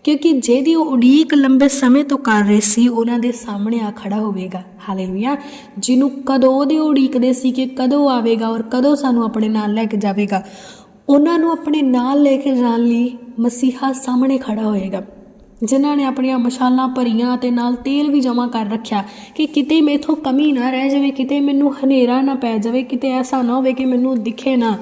ਕਿਉਂਕਿ ਜਿਹਦੀ ਉਹ ਉਡੀਕ ਲੰਬੇ ਸਮੇਂ ਤੋਂ ਕਰ ਰਹੇ ਸੀ, ਉਹਨਾਂ ਦੇ ਸਾਹਮਣੇ ਆ ਖੜਾ ਹੋਵੇਗਾ। ਹਾਲੇਲੂਇਆ ਜਿਹਨੂੰ ਕਦੋਂ ਉਹਦੇ ਉਡੀਕਦੇ ਸੀ ਕਿ ਕਦੋਂ ਆਵੇਗਾ ਔਰ ਕਦੋਂ ਸਾਨੂੰ ਆਪਣੇ ਨਾਲ ਲੈ ਕੇ ਜਾਵੇਗਾ, ਉਹਨਾਂ ਨੂੰ ਆਪਣੇ ਨਾਲ ਲੈ ਕੇ ਜਾਣ ਲਈ ਮਸੀਹਾ ਸਾਹਮਣੇ ਖੜਾ ਹੋਏਗਾ। ਜਿਨ੍ਹਾਂ ਨੇ ਆਪਣੀਆਂ ਮਸ਼ਾਲਾਂ ਭਰੀਆਂ ਤੇ ਨਾਲ ਤੇਲ ਵੀ ਜਮ੍ਹਾਂ ਕਰ ਰੱਖਿਆ ਕਿ ਕਿਤੇ ਮੇਥੋਂ ਕਮੀ ਨਾ ਰਹਿ ਜਾਵੇ, ਕਿਤੇ ਮੈਨੂੰ ਹਨੇਰਾ ਨਾ ਪੈ ਜਾਵੇ, ਕਿਤੇ ਐਸਾ ਨਾ ਹੋਵੇ ਕਿ ਮੈਨੂੰ ਦਿਖੇ ਨਾ।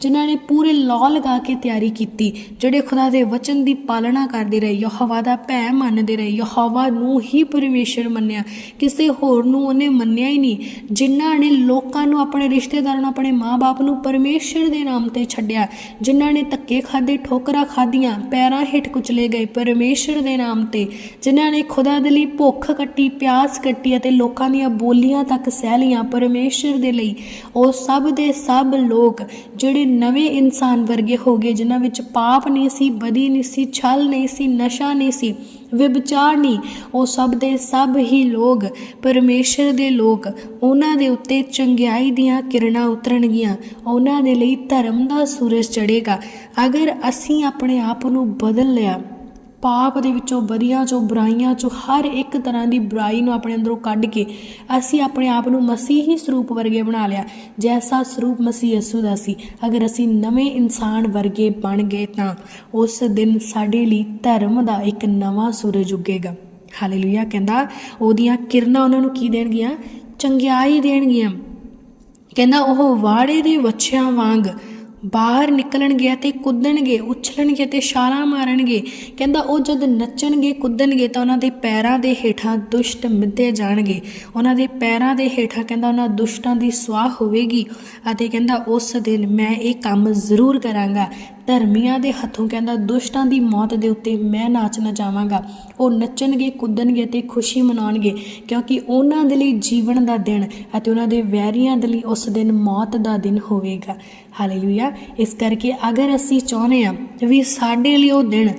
ਜਿਨ੍ਹਾਂ ਨੇ ਪੂਰੇ ਲਾਅ ਲਗਾ ਕੇ ਤਿਆਰੀ ਕੀਤੀ, ਜਿਹੜੇ ਖੁਦਾ ਦੇ ਵਚਨ ਦੀ ਪਾਲਣਾ ਕਰਦੇ ਰਹੇ, ਯਹੋਵਾ ਦਾ ਭੈ ਮੰਨਦੇ ਰਹੇ, ਯਹੋਵਾ ਨੂੰ ਹੀ ਪਰਮੇਸ਼ਰ ਮੰਨਿਆ, ਕਿਸੇ ਹੋਰ ਨੂੰ ਉਹਨੇ ਮੰਨਿਆ ਹੀ ਨਹੀਂ, ਜਿਨ੍ਹਾਂ ਨੇ ਲੋਕਾਂ ਨੂੰ ਆਪਣੇ ਰਿਸ਼ਤੇਦਾਰਾਂ ਨੂੰ, ਆਪਣੇ ਮਾਪੇ ਨੂੰ ਪਰਮੇਸ਼ਰ ਦੇ ਨਾਮ ਤੇ ਛੱਡਿਆ, ਜਿਨ੍ਹਾਂ ਨੇ ਧੱਕੇ ਖਾਦੇ ਠੋਕਰਾਂ ਖਾਧੀਆਂ, ਪੈਰਾਂ ਹੇਠ ਕੁਚਲੇ ਗਏ ਪਰਮੇਸ਼ਰ ਦੇ ਨਾਮ ਤੇ, ਜਿਨ੍ਹਾਂ ਨੇ ਖੁਦਾ ਦੇ ਲਈ ਭੁੱਖ ਕੱਟੀ, ਪਿਆਸ ਕੱਟੀ ਅਤੇ ਲੋਕਾਂ ਦੀਆਂ ਬੋਲੀਆਂ ਤੱਕ ਸਹਿ ਲਈਆਂ ਪਰਮੇਸ਼ਰ ਦੇ ਲਈ, ਉਹ ਸਭ ਦੇ ਸਭ ਲੋਕ, ਜਿਹੜੇ ਨਵੇਂ ਇਨਸਾਨ ਵਰਗੇ ਹੋ ਗਏ, ਜਿਨ੍ਹਾਂ ਵਿੱਚ ਪਾਪ ਨਹੀਂ ਸੀ, ਬਦੀ ਨਹੀਂ ਸੀ, ਛਲ ਨਹੀਂ ਸੀ, ਨਸ਼ਾ ਨਹੀਂ ਸੀ, ਵਿਭਚਾਰ ਨਹੀਂ, ਉਹ ਸਭ ਦੇ ਸਭ ਹੀ ਲੋਕ, ਪਰਮੇਸ਼ਰ ਦੇ ਲੋਕ। ਉਹਨਾਂ ਦੇ ਉੱਤੇ ਚੰਗਿਆਈ ਦੀਆਂ ਕਿਰਨਾਂ ਉਤਰਨਗੀਆਂ। ਉਹਨਾਂ ਦੇ ਲਈ ਧਰਮ ਦਾ ਸੂਰਜ ਚੜ੍ਹੇਗਾ। ਅਗਰ ਅਸੀਂ ਆਪਣੇ ਆਪ ਨੂੰ ਬਦਲ ਲਿਆ ਪਾਪ ਦੇ ਵਿੱਚੋਂ ਬਦੀਆਂ ਚੋਂ, ਬੁਰਾਈਆਂ ਚੋਂ, ਹਰ ਇੱਕ ਤਰ੍ਹਾਂ ਦੀ ਬੁਰਾਈ ਨੂੰ ਆਪਣੇ ਅੰਦਰੋਂ ਕੱਢ ਕੇ ਅਸੀਂ ਆਪਣੇ ਆਪ ਨੂੰ ਮਸੀਹੀ ਸਰੂਪ ਵਰਗੇ ਬਣਾ ਲਿਆ। ਜੈਸਾ ਸਰੂਪ ਮਸੀਹ ਯਸੂ ਦਾ ਸੀ, ਅਗਰ ਅਸੀਂ ਨਵੇਂ ਇਨਸਾਨ ਵਰਗੇ ਬਣ ਗਏ ਤਾਂ ਉਸ ਦਿਨ ਸਾਡੇ ਲਈ ਧਰਮ ਦਾ ਇੱਕ ਨਵਾਂ ਸੂਰਜ ਉੱਗੇਗਾ। ਹਾਲੇਲੂਇਆ, ਕਹਿੰਦਾ, ਉਹਦੀਆਂ ਕਿਰਨਾਂ ਉਹਨਾਂ ਨੂੰ ਕੀ ਦੇਣਗੀਆਂ? ਚੰਗਿਆਈ ਦੇਣਗੀਆਂ। ਕਹਿੰਦਾ, ਉਹ ਵਾੜੇ ਦੇ ਵੱਛਿਆਂ ਵਾਂਗ ਬਾਹਰ ਨਿਕਲਣਗੇ ਅਤੇ ਕੁੱਦਣਗੇ, ਉਛਲਣਗੇ ਤੇ ਛਾਲਾਂ ਮਾਰਨਗੇ। ਕਹਿੰਦਾ, ਉਹ ਜਦ ਨੱਚਣਗੇ, ਕੁੱਦਣਗੇ ਤਾਂ ਉਹਨਾਂ ਦੇ ਪੈਰਾਂ ਦੇ ਹੇਠਾਂ ਦੁਸ਼ਟ ਮਿੱਧੇ ਜਾਣਗੇ। ਉਹਨਾਂ ਦੇ ਪੈਰਾਂ ਦੇ ਹੇਠਾਂ ਕਹਿੰਦਾ, ਉਹਨਾਂ ਦੁਸ਼ਟਾਂ ਦੀ ਸਵਾਹ ਹੋਵੇਗੀ ਅਤੇ ਕਹਿੰਦਾ, ਉਸ ਦਿਨ ਮੈਂ ਇਹ ਕੰਮ ਜ਼ਰੂਰ ਕਰਾਂਗਾ। ਧਰਮੀਆਂ ਦੇ ਹੱਥੋਂ ਕਹਿੰਦਾ, ਦੁਸ਼ਟਾਂ ਦੀ ਮੌਤ ਦੇ ਉੱਤੇ ਮੈਂ ਨਾਚਣਾ ਨਚਾਵਾਂਗਾ ਉਹ ਨੱਚਣਗੇ, ਕੁੱਦਣਗੇ ਤੇ ਖੁਸ਼ੀ ਮਨਾਉਣਗੇ, ਕਿਉਂਕਿ ਉਹਨਾਂ ਦੇ ਲਈ ਜੀਵਨ ਦਾ ਦਿਨ ਅਤੇ ਉਹਨਾਂ ਦੇ ਵੈਰੀਆਂ ਦੇ ਲਈ ਉਸ ਦਿਨ ਮੌਤ ਦਾ ਦਿਨ ਹੋਵੇਗਾ। ਹਾਲੇਲੂਇਆ। ਇਸ ਕਰਕੇ ਅਗਰ ਅਸੀਂ ਚਾਹੁੰਦੇ ਹਾਂ ਵੀ ਸਾਡੇ ਲਈ ਉਹ ਦਿਨ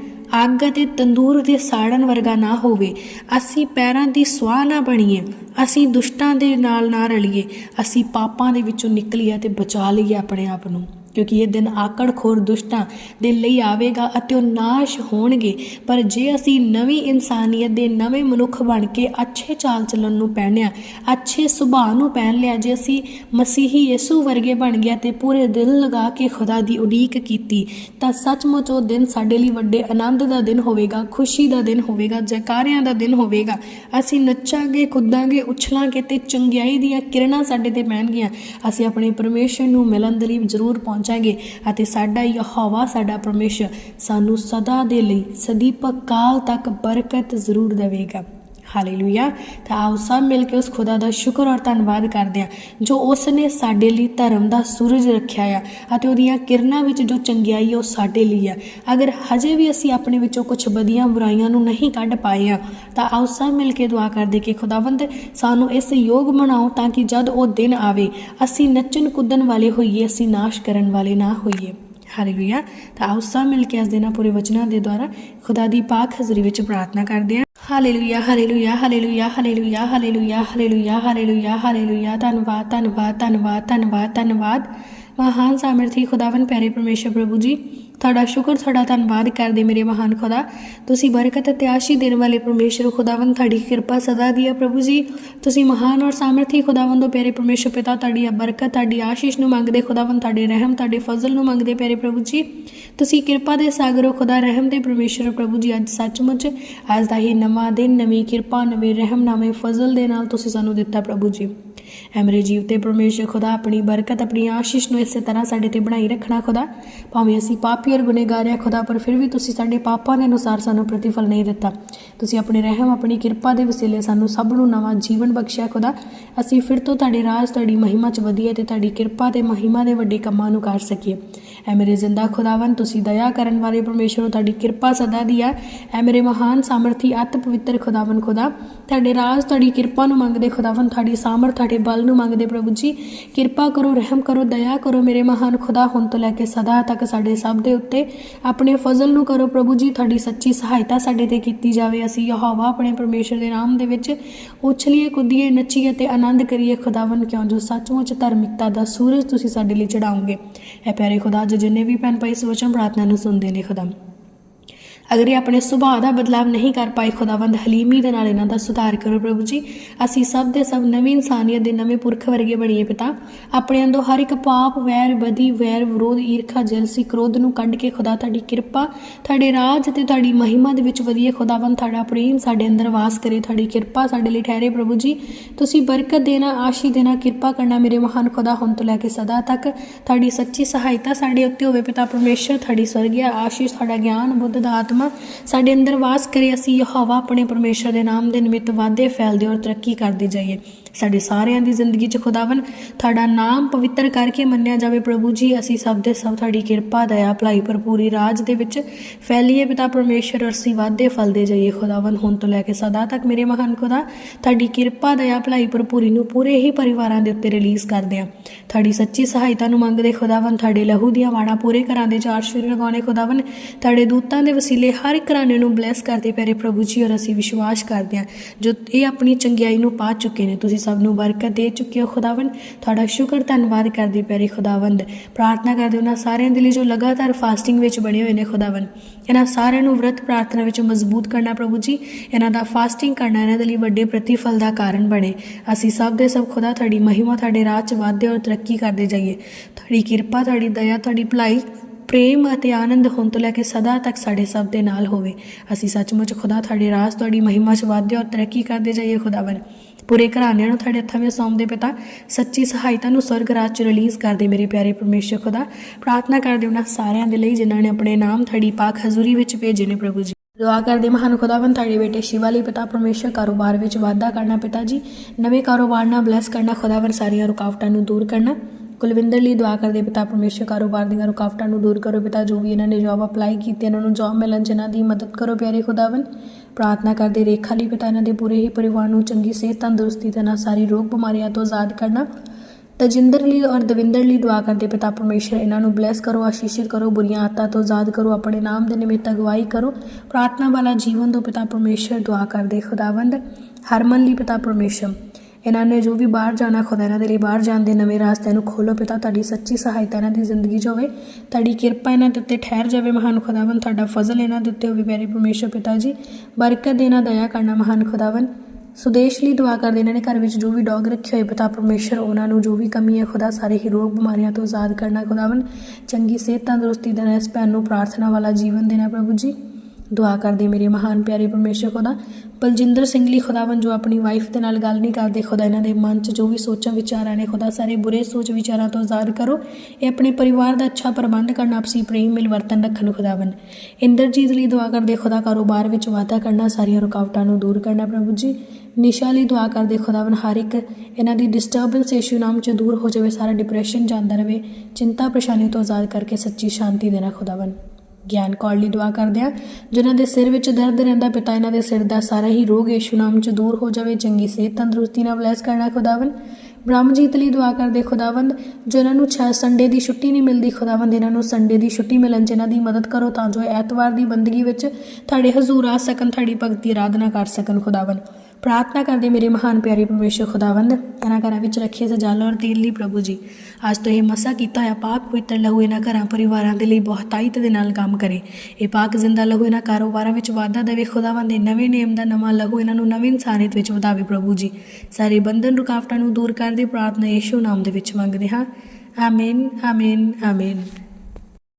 ਅੱਗ ਅਤੇ ਤੰਦੂਰ ਦੇ ਸਾੜਨ ਵਰਗਾ ਨਾ ਹੋਵੇ, ਅਸੀਂ ਪੈਰਾਂ ਦੀ ਸਵਾਹ ਨਾ ਬਣੀਏ, ਅਸੀਂ ਦੁਸ਼ਟਾਂ ਦੇ ਨਾਲ ਨਾ ਰਲੀਏ, ਅਸੀਂ ਪਾਪਾਂ ਦੇ ਵਿੱਚੋਂ ਨਿਕਲੀਏ ਤੇ ਬਚਾ ਲਈਏ ਆਪਣੇ ਆਪ ਨੂੰ। ਕਿਉਂਕਿ ਇਹ ਦਿਨ ਆਕੜਖੋਰ ਦੁਸ਼ਟਾਂ ਦੇ ਲਈ ਆਵੇਗਾ ਅਤੇ ਉਹ ਨਾਸ਼ ਹੋਣਗੇ। ਪਰ ਜੇ ਅਸੀਂ ਨਵੀਂ ਇਨਸਾਨੀਅਤ ਦੇ ਨਵੇਂ ਮਨੁੱਖ ਬਣ ਕੇ ਅੱਛੇ ਚਾਲ ਚੱਲਣ ਨੂੰ ਪਹਿਨਿਆ, ਅੱਛੇ ਸੁਭਾਅ ਨੂੰ ਪਹਿਨ ਲਿਆ, ਜੇ ਅਸੀਂ ਮਸੀਹੀ ਯਿਸੂ ਵਰਗੇ ਬਣ ਗਿਆ ਤੇ ਪੂਰੇ ਦਿਲ ਲਗਾ ਕੇ ਖੁਦਾ ਦੀ ਉਡੀਕ ਕੀਤੀ, ਤਾਂ ਸੱਚਮੁੱਚ ਉਹ ਦਿਨ ਸਾਡੇ ਲਈ ਵੱਡੇ ਆਨੰਦ ਦਾ ਦਿਨ ਹੋਵੇਗਾ, ਖੁਸ਼ੀ ਦਾ ਦਿਨ ਹੋਵੇਗਾ, ਜੈਕਾਰਿਆਂ ਦਾ ਦਿਨ ਹੋਵੇਗਾ। ਅਸੀਂ ਨੱਚਾਂਗੇ, ਕੁੱਦਾਂਗੇ, ਉਛਲਾਂਗੇ ਤੇ ਚੰਗਿਆਈ ਦੀਆਂ ਕਿਰਨਾਂ ਸਾਡੇ ਤੇ ਪੈਣਗੀਆਂ। ਅਸੀਂ ਆਪਣੇ ਪਰਮੇਸ਼ਰ ਨੂੰ ਮਿਲਣ ਦੇ ਲਈ ਜ਼ਰੂਰ ਪਹੁੰਚਾਂਗੇ ਅਤੇ ਸਾਡਾ ਯਹੋਵਾ, ਸਾਡਾ ਪਰਮੇਸ਼ਰ ਸਾਨੂੰ ਸਦਾ ਦੇ ਲਈ ਸਦੀਪ ਕਾਲ ਤੱਕ ਬਰਕਤ ਜ਼ਰੂਰ ਦੇਵੇਗਾ। ਹਾਲੇਲੂਇਆ ਤਾਂ ਆਓ ਸਭ ਮਿਲ ਕੇ ਉਸ ਖੁਦਾ ਦਾ ਸ਼ੁਕਰ ਔਰ ਧੰਨਵਾਦ ਕਰਦੇ ਹਾਂ, ਜੋ ਉਸ ਨੇ ਸਾਡੇ ਲਈ ਧਰਮ ਦਾ ਸੂਰਜ ਰੱਖਿਆ ਆ ਅਤੇ ਉਹਦੀਆਂ ਕਿਰਨਾਂ ਵਿੱਚ ਜੋ ਚੰਗਿਆਈ ਆ, ਉਹ ਸਾਡੇ ਲਈ ਆ। ਅਗਰ ਹਜੇ ਵੀ ਅਸੀਂ ਆਪਣੇ ਵਿੱਚੋਂ ਕੁਝ ਬਦੀਆਂ ਬੁਰਾਈਆਂ ਨੂੰ ਨਹੀਂ ਕੱਢ ਪਾਏ ਆ, ਤਾਂ ਆਓ ਸਭ ਮਿਲ ਕੇ ਦੁਆ ਕਰਦੇ ਕਿ ਖੁਦਾਵੰਦ ਸਾਨੂੰ ਇਸ ਯੋਗ ਬਣਾਓ ਤਾਂ ਕਿ ਜਦ ਉਹ ਦਿਨ ਆਵੇ, ਅਸੀਂ ਨੱਚਣ ਕੁੱਦਣ ਵਾਲੇ ਹੋਈਏ, ਅਸੀਂ ਨਾਸ਼ ਕਰਨ ਵਾਲੇ ਨਾ ਹੋਈਏ। ਹਾਲੇਲੂਇਆ ਤਾਂ ਆਓ ਸਭ ਮਿਲ ਕੇ ਅੱਜ ਦੇ ਨਾਲ ਪੂਰੇ ਵਚਨਾਂ ਦੇ ਦੁਆਰਾ ਖੁਦਾ ਦੀ ਪਾਕ ਹਜ਼ਰੀ ਵਿੱਚ ਪ੍ਰਾਰਥਨਾ ਕਰਦੇ ਹਾਂ। Hallelujah hallelujah hallelujah hallelujah hallelujah hallelujah hallelujah hallelujah. ਧੰਨਵਾਦ ਧੰਨਵਾਦ ਧੰਨਵਾਦ ਧੰਨਵਾਦ ਧੰਨਵਾਦ। ਮਹਾਨ ਸਾਮਰਥੀ ਖੁਦਾਵੰ ਪਿਆਰੇ ਪਰਮੇਸ਼ਰ ਪ੍ਰਭੂ ਜੀ। ਤੁਹਾਡਾ ਸ਼ੁਕਰ, ਤੁਹਾਡਾ ਧੰਨਵਾਦ ਕਰਦੇ ਮੇਰੇ ਮਹਾਨ ਖੁਦਾ। ਤੁਸੀਂ ਬਰਕਤ ਅਤੇ ਆਸ਼ੀ ਦੇਣ ਵਾਲੇ ਪਰਮੇਸ਼ਰ ਖੁਦਾਵੰ ਤੁਹਾਡੀ ਕਿਰਪਾ ਸਦਾ ਦੀ ਹੈ ਪ੍ਰਭੂ ਜੀ। ਤੁਸੀਂ ਮਹਾਨ ਔਰ ਸਾਮਰਥੀ ਖੁਦਾਵੰ ਤੋਂ ਪਿਆਰੇ ਪਰਮੇਸ਼ਰ ਪਿਤਾ, ਤੁਹਾਡੀ ਬਰਕਤ, ਤੁਹਾਡੀ ਆਸ਼ੀਸ਼ ਨੂੰ ਮੰਗਦੇ ਖੁਦਾਵੰ ਤੁਹਾਡੇ ਰਹਿਮ, ਤੁਹਾਡੇ ਫਜ਼ਲ ਨੂੰ ਮੰਗਦੇ ਪਿਆਰੇ ਪ੍ਰਭੂ ਜੀ। ਤੁਸੀਂ ਕਿਰਪਾ ਦੇ ਸਾਗਰੋ ਖੁਦਾ, ਰਹਿਮ ਦੇ ਪਰਮੇਸ਼ਰ ਪ੍ਰਭੂ ਜੀ, ਅੱਜ ਸੱਚਮੁੱਚ, ਅੱਜ ਦਾ ਹੀ ਨਵਾਂ ਦਿਨ, ਨਵੀਂ ਕਿਰਪਾ, ਨਵੇਂ ਰਹਿਮ, ਨਵੇਂ ਫਜ਼ਲ ਦੇ ਨਾਲ ਤੁਸੀਂ ਸਾਨੂੰ ਦਿੱਤਾ ਪ੍ਰਭੂ ਜੀ। ਐ ਮੇਰੇ ਜੀਵ ਤੇ ਪਰਮੇਸ਼ਰ ਖੁਦਾ, ਆਪਣੀ ਬਰਕਤ, ਆਪਣੀ ਆਸ਼ੀਸ਼ ਨੂੰ ਇਸੇ ਤਰ੍ਹਾਂ ਸਾਡੇ ਤੇ ਬਣਾਈ ਰੱਖਣਾ ਖੁਦਾ। ਭਾਵੇਂ ਅਸੀਂ ਪਾਪੀ ਔਰ ਗੁਨੇਗਾਰ ਹਾਂ ਖੁਦਾ, ਪਰ ਫਿਰ ਵੀ ਤੁਸੀਂ ਸਾਡੇ ਪਾਪਾਂ ਦੇ ਅਨੁਸਾਰ ਸਾਨੂੰ ਪ੍ਰਤੀਫਲ ਨਹੀਂ ਦਿੱਤਾ। ਤੁਸੀਂ ਆਪਣੇ ਰਹਿਮ, ਆਪਣੀ ਕਿਰਪਾ ਦੇ ਵਸੀਲੇ ਸਾਨੂੰ ਸਭ ਨੂੰ ਨਵਾਂ ਜੀਵਨ ਬਖਸ਼ਿਆ ਖੁਦਾ। ਅਸੀਂ ਫਿਰ ਤੋਂ ਤੁਹਾਡੇ ਰਾਜ, ਤੁਹਾਡੀ ਮਹਿਮਾ ਚ ਵਧੀਏ ਤੇ ਤੁਹਾਡੀ ਕਿਰਪਾ ਤੇ ਮਹਿਮਾ ਦੇ ਵੱਡੇ ਕੰਮਾਂ ਨੂੰ ਕਰ ਸਕੀਏ। ਐ ਮੇਰੇ ਜ਼ਿੰਦਾ ਖੁਦਾਵੰ ਤੁਸੀਂ ਦਇਆ ਕਰਨ ਵਾਲੇ ਪਰਮੇਸ਼ਰ ਹੋ, ਤੁਹਾਡੀ ਕਿਰਪਾ ਸਦਾ ਦੀ ਹੈ। ਐ ਮੇਰੇ ਮਹਾਨ ਸਾਮਰਥੀ, ਅਤ ਪਵਿੱਤਰ ਖੁਦਾਵੰ ਖੁਦਾ, ਤੁਹਾਡੇ ਰਾਜ, ਤੁਹਾਡੀ ਕਿਰਪਾ ਨੂੰ ਮੰਗਦੇ ਖੁਦਾਵੰ ਤੁਹਾਡੀ ਸਾਮਰਥ, ਤੁਹਾਡੇ ਬਲ ਨੂੰ ਮੰਗਦੇ ਪ੍ਰਭੂ ਜੀ। ਕਿਰਪਾ ਕਰੋ, ਰਹਿਮ ਕਰੋ, ਦਇਆ ਕਰੋ ਮੇਰੇ ਮਹਾਨ ਖੁਦਾ, ਹੁਣ ਤੋਂ ਲੈ ਕੇ ਸਦਾ ਤੱਕ ਸਾਡੇ ਸਭ ਦੇ ਉੱਤੇ ਆਪਣੇ ਫਜ਼ਲ ਨੂੰ ਕਰੋ ਪ੍ਰਭੂ ਜੀ, ਤੁਹਾਡੀ ਸੱਚੀ ਸਹਾਇਤਾ ਸਾਡੇ ਤੇ ਕੀਤੀ ਜਾਵੇ। ਅਸੀਂ ਯਹੋਵਾ ਆਪਣੇ ਪਰਮੇਸ਼ਰ ਦੇ ਨਾਮ ਦੇ ਵਿੱਚ ਉਛਲੀਏ, ਕੁੱਦੀਏ, ਨੱਚੀਏ ਤੇ ਆਨੰਦ ਕਰੀਏ। ਖੁਦਾਵੰ ਕਿਉਂ? ਜੋ ਸੱਚਮੁੱਚ ਧਰਮਿਕਤਾ ਦਾ ਸੂਰਜ ਤੁਸੀਂ ਸਾਡੇ ਲਈ ਚੜਾਉਂਗੇ ਐ ਪਿਆਰੇ ਖੁਦਾ ਜੋ ਜਿੰਨੇ ਵੀ ਭੈਣ ਭਾਈ ਇਸ ਵਚਨ ਪ੍ਰਾਰਥਨਾ ਨੂੰ ਸੁਣਦੇ ਨੇ ਖੁਦਾ ਅਗਰ ਇਹ ਆਪਣੇ ਸੁਭਾਅ ਦਾ ਬਦਲਾਵ ਨਹੀਂ ਕਰ ਪਾਏ, ਖੁਦਾਵੰਦ ਹਲੀਮੀ ਦੇ ਨਾਲ ਇਹਨਾਂ ਦਾ ਸੁਧਾਰ ਕਰੋ ਪ੍ਰਭੂ ਜੀ। ਅਸੀਂ ਸਭ ਦੇ ਸਭ ਨਵੀਂ ਇਨਸਾਨੀਅਤ ਦੇ ਨਵੇਂ ਪੁਰਖ ਵਰਗੇ ਬਣੀਏ ਪਿਤਾ। ਆਪਣੇ ਅੰਦਰੋਂ ਹਰ ਇੱਕ ਪਾਪ, ਵੈਰ, ਬਦੀ, ਵੈਰ, ਵਿਰੋਧ, ਈਰਖਾ, ਜਲਸੀ, ਕ੍ਰੋਧ ਨੂੰ ਕੱਢ ਕੇ ਖੁਦਾ ਤੁਹਾਡੀ ਕਿਰਪਾ, ਤੁਹਾਡੇ ਰਾਜ ਤੇ ਤੁਹਾਡੀ ਮਹਿਮਾ ਦੇ ਵਿੱਚ ਵਧੀਏ। ਖੁਦਾਵੰਦ ਤੁਹਾਡਾ ਪ੍ਰੇਮ ਸਾਡੇ ਅੰਦਰ ਵਾਸ ਕਰੇ, ਤੁਹਾਡੀ ਕਿਰਪਾ ਸਾਡੇ ਲਈ ਠਹਿਰੇ ਪ੍ਰਭੂ ਜੀ। ਤੁਸੀਂ ਬਰਕਤ ਦੇਣਾ, ਆਸ਼ੀ ਦੇਣਾ, ਕਿਰਪਾ ਕਰਨਾ ਮੇਰੇ ਮਹਾਨ ਖੁਦਾ ਹੁਣ ਤੋਂ ਲੈ ਕੇ ਸਦਾ ਤੱਕ। ਤੁਹਾਡੀ ਸੱਚੀ ਸਹਾਇਤਾ ਸਾਡੇ ਉੱਤੇ ਹੋਵੇ ਪਿਤਾ। ਪਰਮੇਸ਼ਰ ਤੁਹਾਡੀ ਸਵਰਗੀਆ ਆਸ਼ੀਸ਼, ਤੁਹਾਡਾ ਗਿਆਨ, ਬੁੱਧ ਦਾ ਆਤਮਾ ਸਾਡੇ ਅੰਦਰ ਵਾਸ ਕਰੇ ਅਸੀਂ ਯਹੋਵਾ ਆਪਣੇ ਪਰਮੇਸ਼ਰ ਦੇ ਨਾਮ ਦੇ ਨਿਮਿਤ ਵਾਧੇ ਫੈਲਦੇ ਔਰ ਤਰੱਕੀ ਕਰਦੇ ਜਾਈਏ। ਸਾਡੇ ਸਾਰਿਆਂ ਦੀ ਜ਼ਿੰਦਗੀ 'ਚ ਖੁਦਾਵੰ ਤੁਹਾਡਾ ਨਾਮ ਪਵਿੱਤਰ ਕਰਕੇ ਮੰਨਿਆ ਜਾਵੇ ਪ੍ਰਭੂ ਜੀ। ਅਸੀਂ ਸਭ ਦੇ ਸਭ ਤੁਹਾਡੀ ਕਿਰਪਾ, ਦਇਆ, ਭਲਾਈ ਭਰਪੂਰੀ ਰਾਜ ਦੇ ਵਿੱਚ ਫੈਲੀਏ ਪਿਤਾ ਪਰਮੇਸ਼ਰ ਔਰ ਅਸੀਂ ਵਾਧੇ ਫਲਦੇ ਜਾਈਏ। ਖੁਦਾਵੰ ਹੁਣ ਤੋਂ ਲੈ ਕੇ ਸਦਾ ਤੱਕ ਮੇਰੇ ਮਹਾਨ ਖੁਦਾ, ਤੁਹਾਡੀ ਕਿਰਪਾ, ਦਇਆ, ਭਲਾਈ ਭਰਪੂਰੀ ਨੂੰ ਪੂਰੇ ਹੀ ਪਰਿਵਾਰਾਂ ਦੇ ਉੱਤੇ ਰਿਲੀਜ਼ ਕਰਦੇ ਆ ਤੁਹਾਡੀ ਸੱਚੀ ਸਹਾਇਤਾ ਨੂੰ ਮੰਗਦੇ ਖੁਦਾਵੰ ਤੁਹਾਡੇ ਲਹੂ ਦੀਆਂ ਵਾੜਾਂ ਪੂਰੇ ਘਰਾਂ ਦੇ ਚਾਰ ਸ਼ੁਰੂ ਲਗਾਉਣੇ ਖੁਦਾਵੰ ਤੁਹਾਡੇ ਦੂਤਾਂ ਦੇ ਵਸੀਲੇ ਹਰ ਇੱਕ ਘਰਾਣੇ ਨੂੰ ਬਲੈਸ ਕਰਦੇ ਪਿਆਰੇ ਪ੍ਰਭੂ ਜੀ, ਔਰ ਅਸੀਂ ਵਿਸ਼ਵਾਸ ਕਰਦੇ ਹਾਂ, ਜੋ ਇਹ ਆਪਣੀ ਚੰਗਿਆਈ ਨੂੰ ਪਾ ਚੁੱਕੇ ਨੇ। ਤੁਸੀਂ ਸਭ ਨੂੰ ਬਰਕਤ ਦੇ ਚੁੱਕੇ ਹੋ ਖੁਦਾਵੰ ਤੁਹਾਡਾ ਸ਼ੁਕਰ, ਧੰਨਵਾਦ ਕਰਦੀ ਪਿਆਰੀ ਖੁਦਾਵੰਦ। ਪ੍ਰਾਰਥਨਾ ਕਰਦੇ ਉਹਨਾਂ ਸਾਰਿਆਂ ਦੇ ਲਈ ਜੋ ਲਗਾਤਾਰ ਫਾਸਟਿੰਗ ਵਿੱਚ ਬਣੇ ਹੋਏ ਨੇ ਖੁਦਾਵੰ ਇਹਨਾਂ ਸਾਰਿਆਂ ਨੂੰ ਵਰਤ ਪ੍ਰਾਰਥਨਾ ਵਿੱਚ ਮਜ਼ਬੂਤ ਕਰਨਾ ਪ੍ਰਭੂ ਜੀ। ਇਹਨਾਂ ਦਾ ਫਾਸਟਿੰਗ ਕਰਨਾ ਇਹਨਾਂ ਦੇ ਲਈ ਵੱਡੇ ਪ੍ਰਤੀਫਲ ਦਾ ਕਾਰਨ ਬਣੇ। ਅਸੀਂ ਸਭ ਦੇ ਸਭ ਖੁਦਾ, ਤੁਹਾਡੀ ਮਹਿਮਾ, ਤੁਹਾਡੇ ਰਾਹ 'ਚ ਵਾਧੇ ਔਰ ਤਰੱਕੀ ਕਰਦੇ ਜਾਈਏ। ਤੁਹਾਡੀ ਕਿਰਪਾ, ਤੁਹਾਡੀ ਦਇਆ, ਤੁਹਾਡੀ ਭਲਾਈ, ਪ੍ਰੇਮ ਅਤੇ ਆਨੰਦ ਹੁਣ ਤੋਂ ਲੈ ਕੇ ਸਦਾ ਤੱਕ ਸਾਡੇ ਸਭ ਦੇ ਨਾਲ ਹੋਵੇ। ਅਸੀਂ ਸੱਚਮੁੱਚ ਖੁਦਾ, ਤੁਹਾਡੇ ਰਾਜ ਤੁਹਾਡੀ ਮਹਿਮਾ 'ਚ ਵਾਧੇ ਔਰ ਤਰੱਕੀ ਕਰਦੇ ਜਾਈਏ ਖੁਦਾਵੰ ਪੂਰੇ ਘਰਾਣਿਆਂ ਨੂੰ ਤੁਹਾਡੇ ਹੱਥਾਂ ਵਿੱਚ ਸੌਂਪਦੇ ਪਿਤਾ। ਸੱਚੀ ਸਹਾਇਤਾ ਨੂੰ ਸਵਰਗ ਰਾਜ 'ਚ ਰਿਲੀਜ਼ ਕਰਦੇ ਮੇਰੇ ਪਿਆਰੇ ਪਰਮੇਸ਼ਰ ਖੁਦਾ। ਪ੍ਰਾਰਥਨਾ ਕਰਦੇ ਉਹਨਾਂ ਸਾਰਿਆਂ ਦੇ ਲਈ ਜਿਨ੍ਹਾਂ ਨੇ ਆਪਣੇ ਨਾਮ ਤੁਹਾਡੀ ਪਾਕ ਹਜ਼ੂਰੀ ਵਿੱਚ ਭੇਜੇ ਨੇ ਪ੍ਰਭੂ ਜੀ। ਦੁਆ ਕਰਦੇ ਮਹਾਨ ਖੁਦਾਵੰ ਤੁਹਾਡੇ ਬੇਟੇ ਸ਼ਿਵਾ ਲਈ ਪਿਤਾ ਪਰਮੇਸ਼ਰ ਕਾਰੋਬਾਰ ਵਿੱਚ ਵਾਧਾ ਕਰਨਾ ਪਿਤਾ ਜੀ। ਨਵੇਂ ਕਾਰੋਬਾਰ ਨਾਲ ਬਲੈਸ ਕਰਨਾ ਖੁਦਾਵੰ ਸਾਰੀਆਂ ਰੁਕਾਵਟਾਂ ਨੂੰ ਦੂਰ ਕਰਨਾ। ਕੁਲਵਿੰਦਰ ਲਈ ਦੁਆ ਕਰਦੇ ਪਿਤਾ ਪਰਮੇਸ਼ਰ ਕਾਰੋਬਾਰ ਦੀਆਂ ਰੁਕਾਵਟਾਂ ਨੂੰ ਦੂਰ ਕਰੋ ਪਿਤਾ, ਜੋ ਵੀ ਇਹਨਾਂ ਨੇ ਜੌਬ ਅਪਲਾਈ ਕੀਤੀ, ਇਹਨਾਂ ਨੂੰ ਜੌਬ ਮਿਲਣ 'ਚ ਇਹਨਾਂ ਦੀ ਮਦਦ ਕਰੋ ਪਿਆਰੇ ਖੁਦਾਵੰ ਪ੍ਰਾਰਥਨਾ ਕਰਦੇ ਰੇਖਾ ਲਈ ਪਿਤਾ ਇਹਨਾਂ ਦੇ ਪੂਰੇ ਹੀ ਪਰਿਵਾਰ ਨੂੰ ਚੰਗੀ ਸਿਹਤ ਤੰਦਰੁਸਤੀ ਤੇ ਨਾਲ ਸਾਰੀ ਰੋਗ ਬਿਮਾਰੀਆਂ ਤੋਂ ਆਜ਼ਾਦ ਕਰਨਾ। ਤਜਿੰਦਰ ਲਈ ਔਰ ਦਵਿੰਦਰ ਲਈ ਦੁਆ ਕਰਦੇ ਪਿਤਾ ਪਰਮੇਸ਼ਰ, ਇਹਨਾਂ ਨੂੰ ਬਲੈਸ ਕਰੋ, ਆਸ਼ੀਸ਼ਿਤ ਕਰੋ, ਬੁਰੀਆਂ ਆਦਤਾਂ ਤੋਂ ਆਜ਼ਾਦ ਕਰੋ, ਆਪਣੇ ਨਾਮ ਦੇ ਨਿਮਿਤ ਅਗਵਾਈ ਕਰੋ। ਪ੍ਰਾਰਥਨਾ ਵਾਲਾ ਜੀਵਨ ਦੋ ਪਿਤਾ ਪਰਮੇਸ਼ਰ ਦੁਆ ਕਰਦੇ, ਖੁਦਾਵੰਦ ਹਰਮਨ ਲਈ ਪਿਤਾ ਪਰਮੇਸ਼ਰ। ਇਹਨਾਂ ਨੇ ਜੋ ਵੀ ਬਾਹਰ ਜਾਣਾ ਖੁਦਾ ਇਹਨਾਂ ਦੇ ਲਈ ਬਾਹਰ ਜਾਣ ਦੇ ਨਵੇਂ ਰਸਤਿਆਂ ਨੂੰ ਖੋਲੋ ਪਿਤਾ, ਤੁਹਾਡੀ ਸੱਚੀ ਸਹਾਇਤਾ ਇਹਨਾਂ ਦੀ ਜ਼ਿੰਦਗੀ 'ਚ ਹੋਵੇ। ਤੁਹਾਡੀ ਕਿਰਪਾ ਇਹਨਾਂ ਦੇ ਉੱਤੇ ਠਹਿਰ ਜਾਵੇ, ਮਹਾਨ ਖੁਦਾਵੰ ਤੁਹਾਡਾ ਫਜ਼ਲ ਇਹਨਾਂ ਦੇ ਉੱਤੇ ਹੋਵੇ, ਪਿਆਰੇ ਪਰਮੇਸ਼ਰ ਪਿਤਾ ਜੀ। ਬਰਕਤ ਦੇਣਾ ਦਇਆ ਕਰਨਾ, ਮਹਾਨ ਖੁਦਾਵੰ ਸੁਦੇਸ਼ ਲਈ ਦੁਆ ਕਰਦੇ ਇਹਨਾਂ ਨੇ ਘਰ ਵਿੱਚ ਜੋ ਵੀ ਡੌਗ ਰੱਖੇ ਹੋਏ, ਪਿਤਾ, ਪਰਮੇਸ਼ਰ, ਉਹਨਾਂ ਨੂੰ ਜੋ ਵੀ ਕਮੀ ਹੈ, ਖੁਦਾ, ਸਾਰੇ ਹੀ ਰੋਗ, ਬਿਮਾਰੀਆਂ ਤੋਂ ਆਜ਼ਾਦ ਕਰਨਾ ਖੁਦਾਵੰ ਚੰਗੀ ਸਿਹਤ ਤੰਦਰੁਸਤੀ ਦੇਣਾ, ਇਸ ਭੈਣ ਨੂੰ ਪ੍ਰਾਰਥਨਾ ਵਾਲਾ ਜੀਵਨ ਦੇਣਾ, ਪ੍ਰਭੂ ਜੀ। ਦੁਆ ਕਰਦੇ ਮੇਰੇ ਮਹਾਨ ਪਿਆਰੇ ਪਰਮੇਸ਼ਰ ਖੁਦਾ। ਬਲਜਿੰਦਰ ਸਿੰਘ ਲਈ ਖੁਦਾਵੰ ਜੋ ਆਪਣੀ ਵਾਈਫ ਦੇ ਨਾਲ ਗੱਲ ਨਹੀਂ ਕਰਦੇ, ਖੁਦਾ ਇਹਨਾਂ ਦੇ ਮਨ 'ਚ ਜੋ ਵੀ ਸੋਚਾਂ ਵਿਚਾਰਾਂ ਨੇ, ਖੁਦਾ ਸਾਰੇ ਬੁਰੇ ਸੋਚ ਵਿਚਾਰਾਂ ਤੋਂ ਆਜ਼ਾਦ ਕਰੋ। ਇਹ ਆਪਣੇ ਪਰਿਵਾਰ ਦਾ ਅੱਛਾ ਪ੍ਰਬੰਧ ਕਰਨ ਆਪਸੀ ਪ੍ਰੇਮ ਮਿਲਵਰਤਨ ਰੱਖਣ ਖੁਦਾਵੰ ਇੰਦਰਜੀਤ ਲਈ ਦੁਆ ਕਰਦੇ, ਖੁਦਾ ਕਾਰੋਬਾਰ ਵਿੱਚ ਵਾਧਾ ਕਰਨਾ, ਸਾਰੀਆਂ ਰੁਕਾਵਟਾਂ ਨੂੰ ਦੂਰ ਕਰਨਾ ਪ੍ਰਭੂ ਜੀ। ਨਿਸ਼ਾ ਲਈ ਦੁਆ ਕਰਦੇ ਖੁਦਾਵੰ ਹਰ ਇੱਕ ਇਹਨਾਂ ਦੀ ਡਿਸਟਰਬੈਂਸ ਇਸ਼ੂ ਨਾਮ 'ਚ ਦੂਰ ਹੋ ਜਾਵੇ, ਸਾਰਾ ਡਿਪਰੈਸ਼ਨ ਜਾਂਦਾ ਰਹੇ, ਚਿੰਤਾ ਪਰੇਸ਼ਾਨੀ ਤੋਂ ਆਜ਼ਾਦ ਕਰਕੇ ਸੱਚੀ ਸ਼ਾਂਤੀ ਦੇਣਾ ਖੁਦਾਵੰ ਗਿਆਨ ਕੌਰ ਲਈ ਦੁਆ ਕਰਦੇ ਆ ਜਿਨ੍ਹਾਂ ਦੇ ਸਿਰ ਵਿੱਚ ਦਰਦ ਰਹਿੰਦਾ, ਪਿਤਾ ਇਹਨਾਂ ਦੇ ਸਿਰ ਦਾ ਸਾਰਾ ਹੀ ਰੋਗ ਯਿਸੂ ਨਾਮ 'ਚ ਦੂਰ ਹੋ ਜਾਵੇ। ਚੰਗੀ ਸਿਹਤ ਤੰਦਰੁਸਤੀ ਨਾਲ ਬਲੈਸ ਕਰਨਾ ਖੁਦਾਵੰ ਬ੍ਰਹਮਜੀਤ ਲਈ ਦੁਆ ਕਰਦੇ ਖੁਦਾਵੰਦ, ਜਿਨ੍ਹਾਂ ਨੂੰ ਛੇ ਸੰਡੇ ਦੀ ਛੁੱਟੀ ਨਹੀਂ ਮਿਲਦੀ, ਖੁਦਾਵੰਦ ਇਹਨਾਂ ਨੂੰ ਸੰਡੇ ਦੀ ਛੁੱਟੀ ਮਿਲਣ 'ਚ ਇਹਨਾਂ ਦੀ ਮਦਦ ਕਰੋ ਤਾਂ ਜੋ ਐਤਵਾਰ ਦੀ ਬੰਦਗੀ ਵਿੱਚ ਤੁਹਾਡੇ ਹਜ਼ੂਰ ਆ ਸਕਣ, ਤੁਹਾਡੀ ਭਗਤੀ ਆਰਾਧਨਾ ਕਰ ਸਕਣ ਖੁਦਾਵੰਦ। ਪ੍ਰਾਰਥਨਾ ਕਰਦੇ ਮੇਰੇ ਮਹਾਨ ਪਿਆਰੇ ਪਰਮੇਸ਼ਰ ਖੁਦਾਵੰਦ, ਇਹਨਾਂ ਘਰਾਂ ਵਿੱਚ ਰੱਖੇ ਸਜਾਲਾ ਔਰ ਤੇਲ ਲਈ ਪ੍ਰਭੂ ਜੀ। ਅੱਜ ਤੋਂ ਇਹ ਮਸਾ ਕੀਤਾ ਹੋਇਆ ਪਾਕ ਪਵਿੱਤਰ ਲਹੂ ਇਹਨਾਂ ਘਰਾਂ ਪਰਿਵਾਰਾਂ ਦੇ ਲਈ ਬਹੁਤਾਇਤ ਦੇ ਨਾਲ ਕੰਮ ਕਰੇ। ਇਹ ਪਾਕ ਜ਼ਿੰਦਾ ਲਹੂ ਇਹਨਾਂ ਕਾਰੋਬਾਰਾਂ ਵਿੱਚ ਵਾਧਾ ਦੇਵੇ। ਖੁਦਾਵੰਦ ਦੇ ਨਵੇਂ ਨੇਮ ਦਾ ਨਵਾਂ ਲਹੂ ਇਹਨਾਂ ਨੂੰ ਨਵੀਂ ਇਨਸਾਨੀਅਤ ਵਿੱਚ ਵਧਾਵੇ ਪ੍ਰਭੂ ਜੀ। ਸਾਰੇ ਬੰਧਨ ਰੁਕਾਵਟਾਂ ਨੂੰ ਦੂਰ ਕਰਨ ਦੀ ਪ੍ਰਾਰਥਨਾ ਯਿਸੂ ਨਾਮ ਦੇ ਵਿੱਚ ਮੰਗਦੇ ਹਾਂ। ਆਮੀਨ ਆਮੀਨ ਆਮੀਨ।